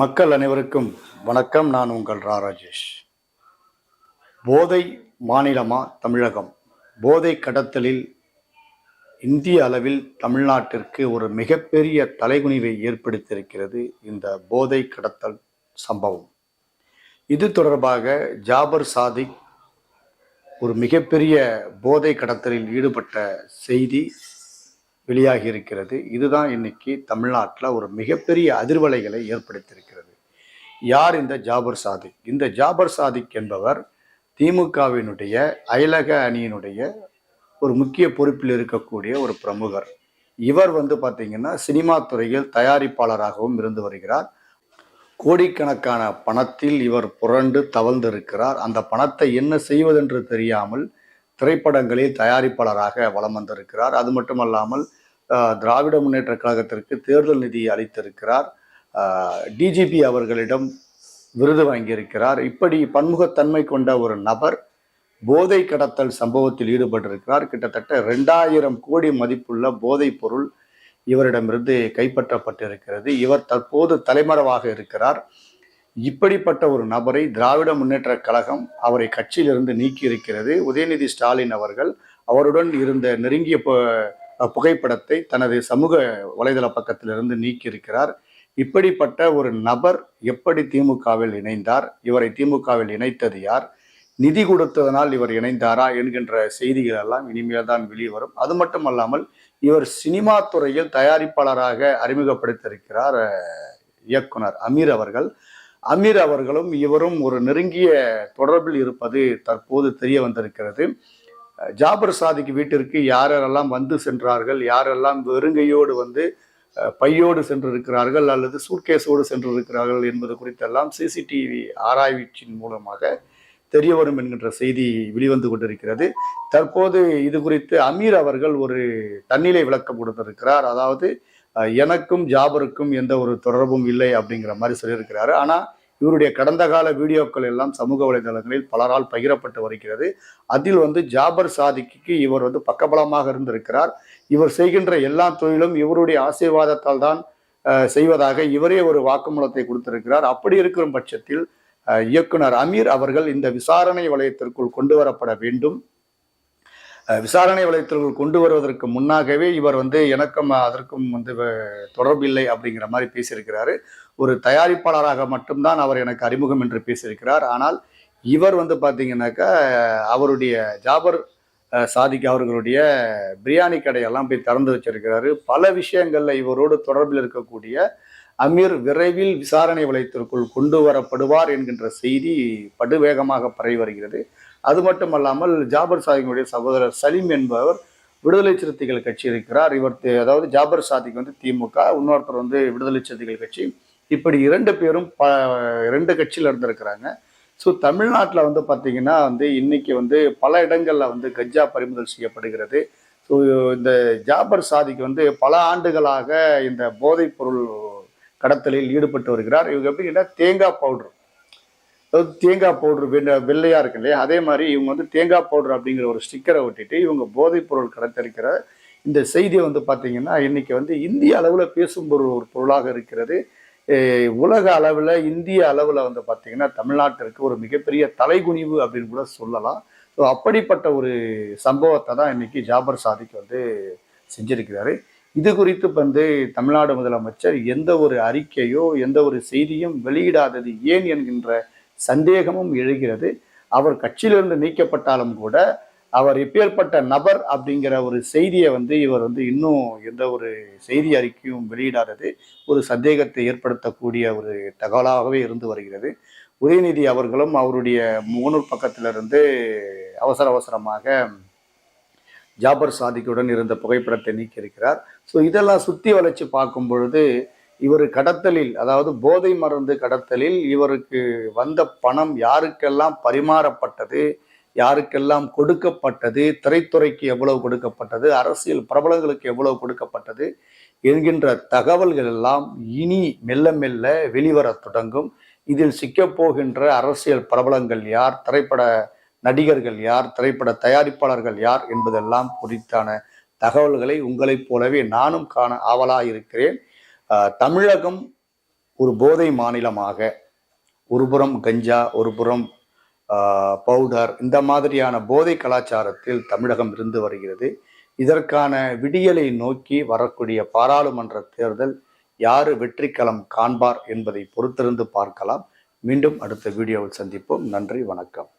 மக்கள் அனைவருக்கும் வணக்கம். நான் உங்கள் ரா ராஜேஷ். போதை மாநிலமா தமிழகம்? போதை கடத்தலில் இந்திய அளவில் தமிழ்நாட்டிற்கு ஒரு மிகப்பெரிய தலைகுனிவை ஏற்படுத்தியிருக்கிறது இந்த போதை கடத்தல் சம்பவம். இது தொடர்பாக ஜாபர் சாதிக் ஒரு மிகப்பெரிய போதை கடத்தலில் ஈடுபட்ட செய்தி வெளியாகி இருக்கிறது. இதுதான் இன்னைக்கு தமிழ்நாட்டில் ஒரு மிகப்பெரிய அதிர்வலைகளை ஏற்படுத்தியிருக்கிறது. யார் இந்த ஜாபர் சாதிக்? இந்த ஜாபர் சாதிக் என்பவர் திமுகவினுடைய அயலக அணியினுடைய ஒரு முக்கிய பொறுப்பில் இருக்கக்கூடிய ஒரு பிரமுகர். இவர் வந்து பார்த்தீங்கன்னா சினிமா துறையில் தயாரிப்பாளராகவும் இருந்து வருகிறார். கோடிக்கணக்கான பணத்தில் இவர் புரண்டு தவழ்ந்திருக்கிறார். அந்த பணத்தை என்ன செய்வதென்று தெரியாமல் திரைப்படங்களில் தயாரிப்பாளராக வலம் வந்திருக்கிறார். அது மட்டுமல்லாமல் திராவிட முன்னேற்ற கழகத்திற்கு தேர்தல் நிதி அளித்திருக்கிறார். டிஜிபி அவர்களிடம் விருது வாங்கியிருக்கிறார். இப்படி பன்முகத்தன்மை கொண்ட ஒரு நபர் போதை கடத்தல் சம்பவத்தில் ஈடுபட்டிருக்கிறார். கிட்டத்தட்ட ரெண்டாயிரம் கோடி மதிப்புள்ள போதைப் பொருள் இவரிடமிருந்து கைப்பற்றப்பட்டிருக்கிறது. இவர் தற்போது தலைமறைவாக இருக்கிறார். இப்படிப்பட்ட ஒரு நபரை திராவிட முன்னேற்ற கழகம் அவரை கட்சியிலிருந்து நீக்கி இருக்கிறது உதயநிதி ஸ்டாலின் அவர்கள் அவருடன் இருந்த நெருங்கிய பு- புகைப்படத்தை தனது சமூக வலைதள பக்கத்திலிருந்து நீக்கியிருக்கிறார். இப்படிப்பட்ட ஒரு நபர் எப்படி திமுகவில் இணைந்தார்? இவரை திமுகவில் இணைத்தது யார்? நிதி கொடுத்ததனால் இவர் இணைந்தாரா? என்கின்ற செய்திகள் எல்லாம் இனிமேல் தான் வெளிவரும். அது மட்டுமல்லாமல் இவர் சினிமா துறையில் தயாரிப்பாளராக அறிமுகப்படுத்தியிருக்கிறார் இயக்குனர் அமீர் அவர்கள். அமீர் அவர்களும் இவரும் ஒரு நெருங்கிய தொடர்பில் இருப்பது தற்போது தெரிய வந்திருக்கிறது. ஜாபர் சாதிக்கு வீட்டிற்கு யாரெல்லாம் வந்து சென்றார்கள் யாரெல்லாம் வெறுங்கையோடு வந்து பையோடு சென்றிருக்கிறார்கள் அல்லது சூட்கேஸோடு சென்றிருக்கிறார்கள் என்பது குறித்தெல்லாம் சிசிடிவி ஆராய்ச்சியின் மூலமாக தெரிய வரும் என்கின்ற செய்தி வெளிவந்து கொண்டிருக்கிறது. தற்போது இது குறித்து அமீர் அவர்கள் ஒரு தன்னிலை விளக்கம் கொடுத்திருக்கிறார். அதாவது எனக்கும் ஜாபருக்கும் எந்த ஒரு தொடர்பும் இல்லை அப்படிங்கிற மாதிரி சொல்லியிருக்கிறாரு. ஆனால் இவருடைய கடந்த கால வீடியோக்கள் எல்லாம் சமூக வலைதளங்களில் பலரால் பகிரப்பட்டு வருகிறது. அதில் வந்து ஜாபர் சாதிக்கு இவர் வந்து பக்கபலமாக இருந்திருக்கிறார். இவர் செய்கின்ற எல்லா தொழிலும் இவருடைய ஆசீர்வாதத்தால் தான் செய்வதாக இவரே ஒரு வாக்குமூலத்தை கொடுத்திருக்கிறார். அப்படி இருக்கிற பட்சத்தில் இயக்குனர் அமீர் அவர்கள் இந்த விசாரணை வலயத்திற்குள் கொண்டு வரப்பட வேண்டும். விசாரணை வலைத்தளங்கள் கொண்டு வருவதற்கு முன்னாகவே இவர் வந்து எனக்கும் அதற்கும் வந்து தொடர்பில்லை அப்படிங்கிற மாதிரி பேசியிருக்கிறாரு. ஒரு தயாரிப்பாளராக மட்டும்தான் அவர் எனக்கு அறிமுகம் என்று பேசியிருக்கிறார். ஆனால் இவர் வந்து பார்த்தீங்கன்னாக்கா அவருடைய ஜாபர் சாதிக் அவர்களுடைய பிரியாணி கடையெல்லாம் போய் திறந்து வச்சிருக்கிறாரு. பல விஷயங்களில் இவரோடு தொடர்பில் இருக்கக்கூடிய அமீர் விரைவில் விசாரணை வலயத்திற்குள் கொண்டு வரப்படுவார் என்கின்ற செய்தி படுவேகமாக பரவி வருகிறது. அது மட்டுமல்லாமல் ஜாபர் சாதிகளுடைய சகோதரர் சலீம் என்பவர் விடுதலை சிறுத்தைகள் கட்சி இருக்கிறார். இவர் அதாவது ஜாபர் சாதிக்கு வந்து திமுக இன்னொருத்தர் வந்து விடுதலை சிறுத்தைகள் கட்சி. இப்படி இரண்டு பேரும் ப ரெண்டு கட்சியில் இருந்திருக்கிறாங்க. ஸோ தமிழ்நாட்டில் வந்து பார்த்திங்கன்னா வந்து இன்றைக்கி வந்து பல இடங்களில் வந்து கஞ்சா பறிமுதல் செய்யப்படுகிறது. ஸோ இந்த ஜாபர் சாதிக்கு வந்து பல ஆண்டுகளாக இந்த போதைப் பொருள் கடத்தலில் ஈடுபட்டு வருகிறார். இவங்க எப்படின்னா தேங்காய் பவுடர். அதாவது தேங்காய் பவுடர் வெள்ள வெள்ளையா இருக்கு இல்லையா? அதே மாதிரி இவங்க வந்து தேங்காய் பவுடர் அப்படிங்கிற ஒரு ஸ்டிக்கரை ஒட்டிட்டு இவங்க போதைப் பொருள் கடத்திருக்கிற இந்த செய்தியை வந்து பார்த்தீங்கன்னா இன்றைக்கி வந்து இந்திய அளவில் பேசும் ஒரு ஒரு பொருளாக இருக்கிறது. உலக அளவில் இந்திய அளவில் வந்து பார்த்திங்கன்னா தமிழ்நாட்டிற்கு ஒரு மிகப்பெரிய தலைகுனிவு அப்படின்னு கூட சொல்லலாம். ஸோ அப்படிப்பட்ட ஒரு சம்பவத்தை தான் இன்றைக்கி ஜாபர் சாதிக் வந்து செஞ்சிருக்கிறாரு. இது குறித்து வந்து தமிழ்நாடு முதலமைச்சர் எந்த ஒரு அறிக்கையோ எந்த ஒரு செய்தியும் வெளியிடாதது ஏன் என்கின்ற சந்தேகமும் எழுகிறது. அவர் கட்சியிலிருந்து நீக்கப்பட்டாலும் கூட அவர் எப்பேற்பட்ட நபர் அப்படிங்கிற ஒரு செய்தியை வந்து இவர் வந்து இன்னும் எந்த ஒரு செய்தி அறிக்கையும் வெளியிடாதது. ஒரு சந்தேகத்தை ஏற்படுத்தக்கூடிய ஒரு தகவலாகவே இருந்து வருகிறது. உதயநிதி அவர்களும் அவருடைய முகநூல் பக்கத்திலிருந்து அவசர அவசரமாக ஜாபர் சாதிக்குடன் இருந்த புகைப்படத்தை நீக்கியிருக்கிறார். ஸோ இதெல்லாம் சுற்றி வளைச்சு பார்க்கும் பொழுது இவர் கடத்தலில் அதாவது போதை மருந்து கடத்தலில் இவருக்கு வந்த பணம் யாருக்கெல்லாம் பரிமாறப்பட்டது யாருக்கெல்லாம் கொடுக்கப்பட்டது திரைத்துறைக்கு எவ்வளவு கொடுக்கப்பட்டது அரசியல் பிரபலங்களுக்கு எவ்வளவு கொடுக்கப்பட்டது என்கின்ற தகவல்கள் எல்லாம் இனி மெல்ல மெல்ல வெளிவரத் தொடங்கும். இதில் சிக்கப் போகின்ற அரசியல் பிரபலங்கள் யார் திரைப்பட நடிகர்கள் யார் திரைப்பட தயாரிப்பாளர்கள் யார் என்பதெல்லாம் குறித்தான தகவல்களை உங்களைப் போலவே நானும் காண ஆவலாக இருக்கிறேன் தமிழகம் ஒரு போதை மாநிலமாக ஒரு புறம் கஞ்சா ஒரு புறம் பவுடர் இந்த மாதிரியான போதை கலாச்சாரத்தில் தமிழகம் இருந்து வருகிறது. இதற்கான விடியலை நோக்கி வரக்கூடிய பாராளுமன்ற தேர்தல் யாரு வெற்றிக்களம் காண்பார் என்பதை பொறுத்திருந்து பார்க்கலாம். மீண்டும் அடுத்த வீடியோவில் சந்திப்போம். நன்றி வணக்கம்.